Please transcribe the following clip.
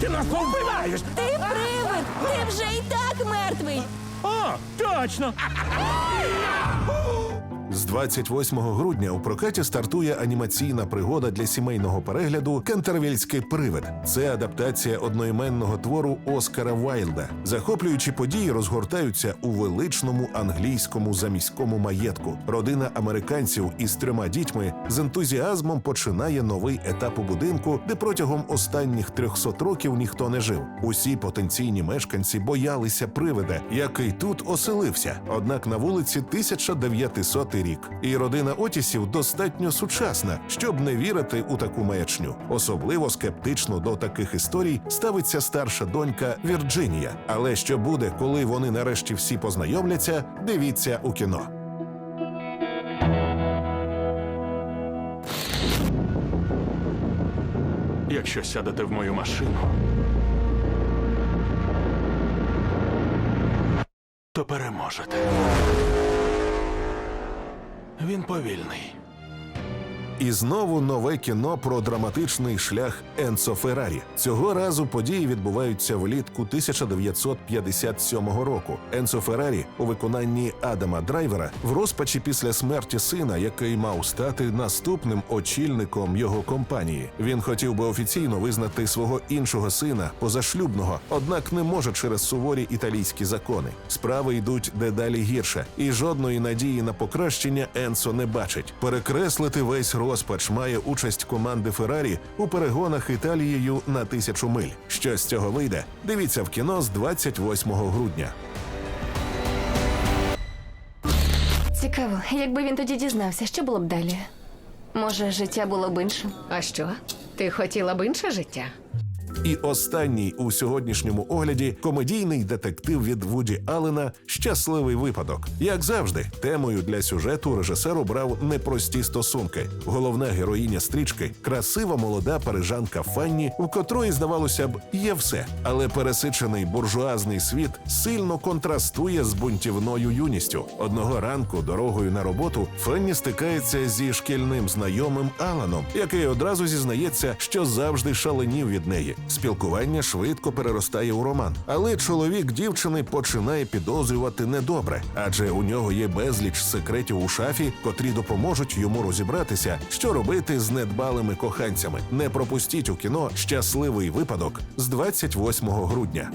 ти нас повбиваєш! Ти привид! Ти вже і так мертвий! О, точно! З 28 грудня у прокаті стартує анімаційна пригода для сімейного перегляду Кентервільський привид. Це адаптація одноіменного твору Оскара Вайлда. Захоплюючі події розгортаються у величному англійському заміському маєтку. Родина американців із трьома дітьми з ентузіазмом починає новий етап у будинку, де протягом останніх 300 років ніхто не жив. Усі потенційні мешканці боялися привида, який тут оселився. Однак на вулиці 1900 рік, і родина Отісів достатньо сучасна, щоб не вірити у таку маячню. Особливо скептично до таких історій ставиться старша донька Вірджинія. Але що буде, коли вони нарешті всі познайомляться, дивіться у кіно. Якщо сядете в мою машину, то переможете. Він повільний. І знову нове кіно про драматичний шлях Енцо Феррарі. Цього разу події відбуваються влітку 1957 року. Енцо Феррарі у виконанні Адама Драйвера в розпачі після смерті сина, який мав стати наступним очільником його компанії. Він хотів би офіційно визнати свого іншого сина позашлюбного, однак не може через суворі італійські закони. Справи йдуть дедалі гірше, і жодної надії на покращення Енцо не бачить. Перекреслити весь розпач має участь команди Феррарі у перегонах Італією на тисячу миль. Що з цього вийде? Дивіться в кіно з 28 грудня. Цікаво, якби він тоді дізнався, що було б далі. Може, життя було б іншим. А що? Ти хотіла б інше життя? І останній у сьогоднішньому огляді комедійний детектив від Вуді Аллена Щасливий випадок. Як завжди, темою для сюжету режисер обрав непрості стосунки. Головна героїня стрічки красива молода парижанка Фанні, у котрої, здавалося б, є все. Але пересичений буржуазний світ сильно контрастує з бунтівною юністю. Одного ранку дорогою на роботу Фанні стикається зі шкільним знайомим Аланом, який одразу зізнається, що завжди шаленів від неї. Спілкування швидко переростає у роман, але чоловік дівчини починає підозрювати недобре, адже у нього є безліч секретів у шафі, котрі допоможуть йому розібратися, що робити з недбалими коханцями. Не пропустіть у кіно щасливий випадок з 28 грудня.